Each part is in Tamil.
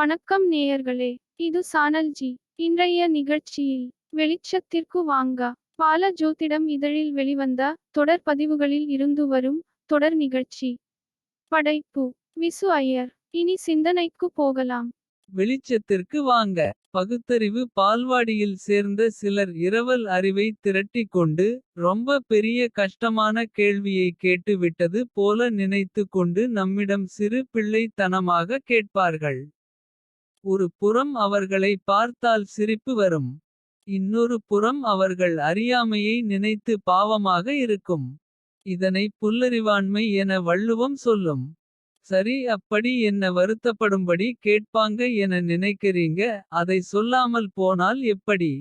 வணக்கம் நேயர்களே இது சானல்ஜி. இன்றைய நிகழ்ச்சியில் வெளிச்சத்திற்கு வாங்க. பால ஜோதிடம் இதழில் வெளிவந்த தொடர் பதிவுகளில் இருந்து வரும் தொடர் நிகழ்ச்சி. படைப்பு விசு ஐயர். இனி சிந்தனைக்கு போகலாம். வெளிச்சத்திற்கு வாங்க. பகுத்தறிவு பால்வாடியில் சேர்ந்த சிலர் இரவல் அறிவை திரட்டிக் கொண்டு ரொம்ப பெரிய கஷ்டமான கேள்வியை கேட்டுவிட்டது போல நினைத்து கொண்டு நம்மிடம் சிறு பிள்ளைத்தனமாக கேட்பார்கள். ஒரு புறம் அவர்களை பார்த்தால் சிரிப்பு வரும். இன்னொரு புறம் அவர்கள் அறியாமையை நினைத்து பாவமாக இருக்கும். இதனை புல்லறிவாண்மை என வள்ளுவம் சொல்லும். சரி அப்படி என்ன வருத்தப்படும்படி கேட்பாங்க என நினைக்கிறீங்க? அதை சொல்லாமல் போனால் எப்படி?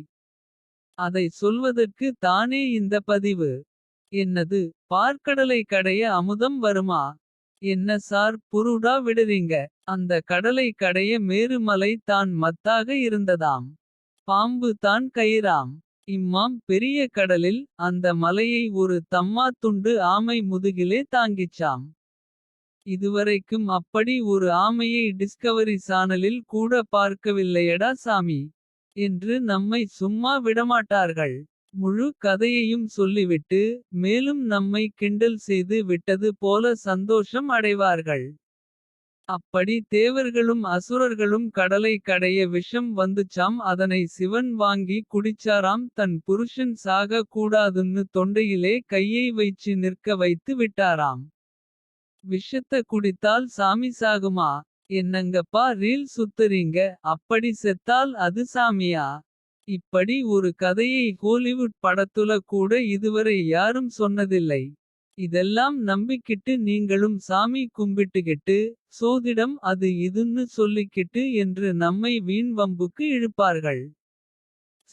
அதை சொல்வதற்கு தானே இந்த பதிவு. என்னது பார்க்கடலை கடைய அமுதம் வருமா? என்ன சார் புருடா விடுறீங்க? அந்த கடலை கடைய மேருமலை தான் மத்தாக இருந்ததாம். பாம்பு தான் கயிறாம். இம்மாம் பெரிய கடலில் அந்த மலையை ஒரு தம்மா துண்டு ஆமை முதுகிலே தாங்கிச்சாம். இதுவரைக்கும் அப்படி ஒரு ஆமையை டிஸ்கவரி சானலில் கூட பார்க்கவில்லையடா சாமி என்று நம்மை சும்மா விடமாட்டார்கள். முழு கதையையும் சொல்லிவிட்டு மேலும் நம்மை கிண்டல் செய்து விட்டது போல சந்தோஷம் அடைவார்கள். அப்படி தேவர்களும் அசுரர்களும் கடலை கடைய விஷம் வந்துச்சாம் அதனை சிவன் வாங்கி குடிச்சாராம் தன் புருஷன் சாக கூடாதுன்னு தொண்டையிலே கையை வைச்சு நிற்க வைத்து விட்டாராம். விஷத்த குடித்தால் சாமி சாகுமா? என்னங்கப்பா ரீல் சுத்துறீங்க அப்படி செத்தால் அது சாமியா? இப்படி ஒரு கதையை ஹோலிவுட் படத்துல கூட இதுவரை யாரும் சொன்னதில்லை. இதெல்லாம் நம்பிக்கிட்டு நீங்களும் சாமி கும்பிட்டுகிட்டு சோதிடம் அது இதுன்னு சொல்லிக்கிட்டு என்று நம்மை வீண் வம்புக்கு இழுப்பார்கள்.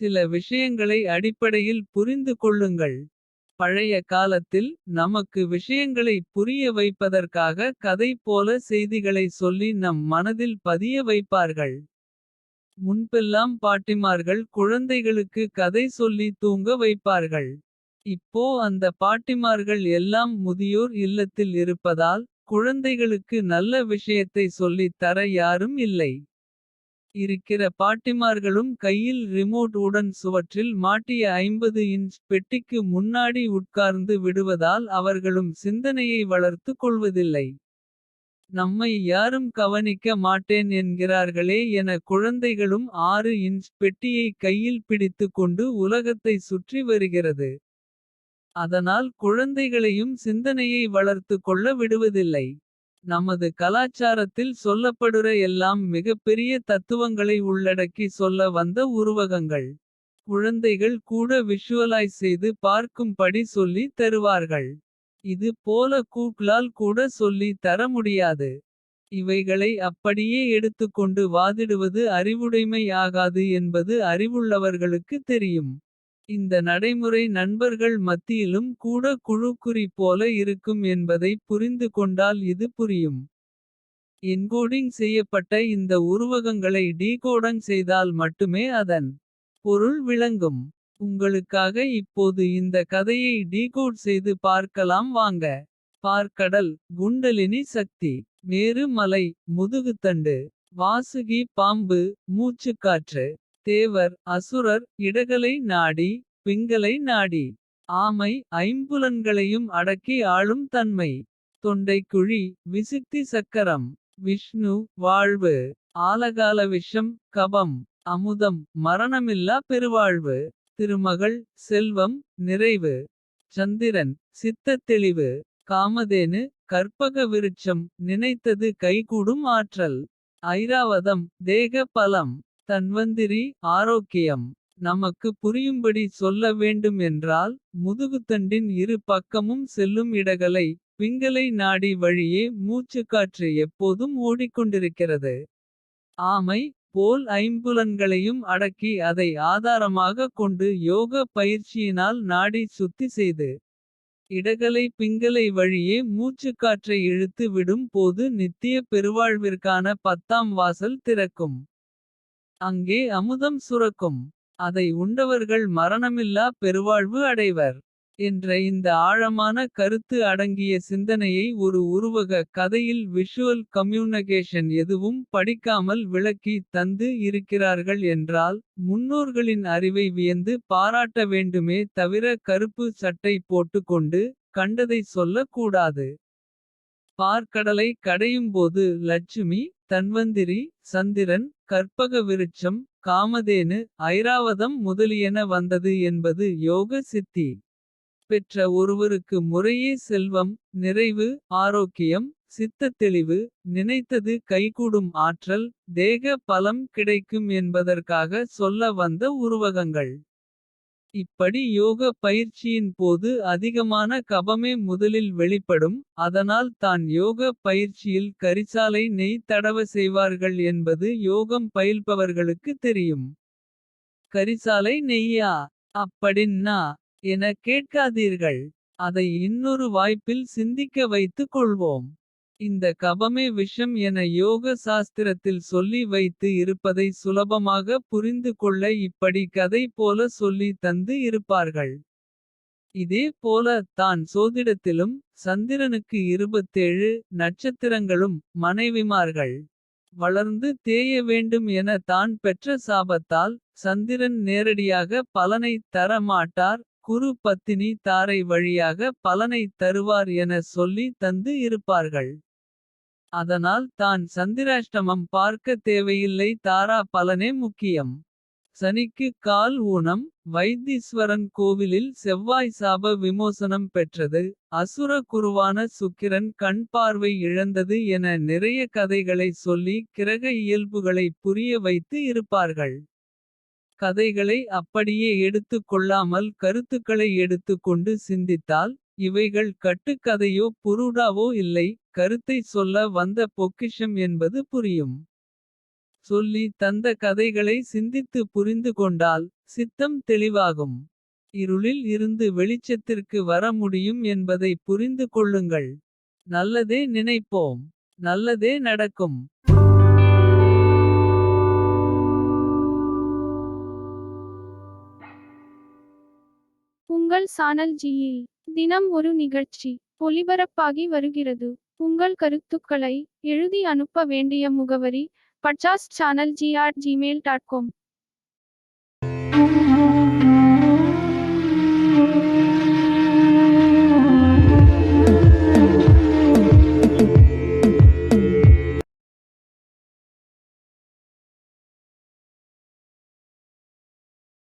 சில விஷயங்களை அடிப்படையில் புரிந்து கொள்ளுங்கள். பழைய காலத்தில் நமக்கு விஷயங்களை புரிய வைப்பதற்காக கதை போல செய்திகளை சொல்லி நம் மனதில் பதிய வைப்பார்கள். முன்பெல்லாம் பாட்டிமார்கள் குழந்தைகளுக்கு கதை சொல்லி தூங்க வைப்பார்கள். இப்போ அந்த பாட்டிமார்கள் எல்லாம் முதியோர் இல்லத்தில் இருப்பதால் குழந்தைகளுக்கு நல்ல விஷயத்தை சொல்லித் தர யாரும் இல்லை. இருக்கிற பாட்டிமார்களும் கையில் ரிமோட் உடன் சுவற்றில் மாட்டிய ஐம்பது இன்ச் பெட்டிக்கு முன்னாடி உட்கார்ந்து விடுவதால் அவர்களும் சிந்தனையை வளர்த்து கொள்வதில்லை. நம்மை யாரும் கவனிக்க மாட்டேன் என்கிறார்களே என குழந்தைகளும் ஆறு இன்ச் பெட்டியை கையில் பிடித்து கொண்டு உலகத்தை சுற்றி வருகிறது. அதனால் குழந்தைகளையும் சிந்தனையை வளர்த்து கொள்ள விடுவதில்லை. நமது கலாச்சாரத்தில் சொல்லப்படுற எல்லாம் மிகப்பெரிய தத்துவங்களை உள்ளடக்கி சொல்ல வந்த உருவகங்கள். குழந்தைகள் கூட விஷுவலைஸ் செய்து பார்க்கும்படி சொல்லி தருவார்கள். இது போல கூக்லால் கூட சொல்லி தர முடியாது. இவைகளை அப்படியே எடுத்துக்கொண்டு வாதிடுவது அறிவுடைமை ஆகாது என்பது அறிவுள்ளவர்களுக்கு தெரியும். இந்த நடைமுறை நண்பர்கள் மத்தியிலும் கூட குழுக்குறி போல இருக்கும் என்பதை புரிந்து கொண்டால் இது புரியும். என்கோடிங் செய்யப்பட்ட இந்த உருவகங்களை டீகோடங் செய்தால் மட்டுமே அதன் பொருள் விளங்கும். உங்களுக்காக இப்போது இந்த கதையை டீகோட் செய்து பார்க்கலாம் வாங்க. பார்க்கடல் குண்டலினி சக்தி மேரு மலை முதுகுத்தண்டு வாசுகி பாம்பு மூச்சுக்காற்று. தேவர் அசுரர் இடகலை நாடி பிங்களை நாடி. ஆமை ஐம்புலன்களையும் அடக்கி ஆளும் தன்மை. தொண்டைக்குழி விசித்தி சக்கரம். விஷ்ணு வாழ்வு. ஆலகால விஷம் கபம். அமுதம் மரணமில்லா பெருவாழ்வு. திருமகள் செல்வம் நிறைவு. சந்திரன் சித்தத் தெளிவு. காமதேனு கற்பக விருட்சம் நினைத்தது கைகூடும் ஆற்றல். ஐராவதம் தேக பலம். தன்வந்திரி ஆரோக்கியம். நமக்கு புரியும்படி சொல்ல வேண்டும் என்றால் முதுகுத்தண்டின் இரு பக்கமும் செல்லும் இடகலை பிங்களை நாடி வழியே மூச்சுக்காற்று எப்போதும் ஓடிக்கொண்டிருக்கிறது. ஆமை போல் ஐம்புலன்களையும் அடக்கி அதை ஆதாரமாக கொண்டு யோக பயிற்சியினால் நாடி சுத்தி செய்து இடகலை பிங்களை வழியே மூச்சுக்காற்றை இழுத்து விடும் போது நித்திய பெருவாழ்விற்கான பத்தாம் வாசல் திறக்கும். அங்கே அமுதம் சுரக்கும் அதை உண்டவர்கள் மரணமில்லா பெருவாழ்வு அடைவர் என்ற இந்த ஆழமான கருத்து அடங்கிய சிந்தனையை ஒரு உருவக கதையில் விஷுவல் கம்யூனிகேஷன் எதுவும் படிக்காமல் விளக்கி தந்து இருக்கிறார்கள் என்றால். முன்னோர்களின் அறிவை வியந்து பாராட்ட வேண்டுமே தவிர கருப்பு சட்டை போட்டுக்கொண்டு. கண்டதை சொல்லக்கூடாது பார்க்கடலை கடையும்போது லட்சுமி தன்வந்திரி சந்திரன் கற்பக விருட்சம். காமதேனு ஐராவதம் முதலியன வந்தது என்பது யோக சித்தி. பெற்ற ஒருவருக்கு முறையே செல்வம் நிறைவு ஆரோக்கியம். சித்தத் தெளிவு நினைத்தது கைகூடும் ஆற்றல். தேக பலம் கிடைக்கும் என்பதற்காக சொல்ல வந்த உருவகங்கள். இப்படி யோக பயிற்சியின் போது அதிகமான கபமே முதலில் வெளிப்படும். அதனால் தான் யோக பயிற்சியில் கரிசாலை நெய் தடவ செய்வார்கள் என்பது யோகம் பயில்பவர்களுக்கு தெரியும். கரிசாலை நெய்யா அப்படின்னா. என கேட்காதீர்கள். அதை இன்னொரு வாய்ப்பில் சிந்திக்க வைத்துக் கொள்வோம். இந்த கபமே விஷம் என யோக சாஸ்திரத்தில் சொல்லி வைத்து இருப்பதை சுலபமாக புரிந்து கொள்ள இப்படி கதை போல சொல்லி தந்து இருப்பார்கள். இதே போல தான் சோதிடத்திலும் சந்திரனுக்கு 27 நட்சத்திரங்களும் மனைவிமார்கள். வளர்ந்து தேய வேண்டும் என தான் பெற்ற சாபத்தால். சந்திரன் நேரடியாக பலனைத் தர மாட்டார். குரு பத்தினி தாரை வழியாக பலனைத் தருவார் என சொல்லி தந்து இருப்பார்கள். அதனால் தான் சந்திராஷ்டமம் பார்க்க தேவையில்லை தாரா பலனே முக்கியம். சனிக்கு கால் ஊனம் வைத்தீஸ்வரன் கோவிலில் செவ்வாய் சாப விமோசனம் பெற்றது. அசுர குருவான சுக்கிரன் கண் பார்வை இழந்தது என நிறைய கதைகளை சொல்லி கிரக இயல்புகளை புரிய வைத்து இருப்பார்கள். கதைகளை அப்படியே எடுத்துக் கொள்ளாமல் கருத்துக்களை எடுத்துக் கொண்டு சிந்தித்தால். இவைகள் கட்டுக்கதையோ புரூடாவோ இல்லை. கருத்தை சொல்ல வந்த பொக்கிஷம் என்பது புரியும். சொல்லி தந்த கதைகளை சிந்தித்து புரிந்து கொண்டால். சித்தம் தெளிவாகும். இருளில் இருந்து வெளிச்சத்திற்கு வர முடியும் என்பதை புரிந்து கொள்ளுங்கள். நல்லதே நினைப்போம். நல்லதே நடக்கும். உங்கள் சானல் ஜியில் தினம் ஒரு நிகழ்ச்சி ஒளிபரப்பாகி வருகிறது. உங்கள் கருத்துக்களை எழுதி அனுப்ப வேண்டிய முகவரி. பட்சாஸ்ட் channel G Gmail dot com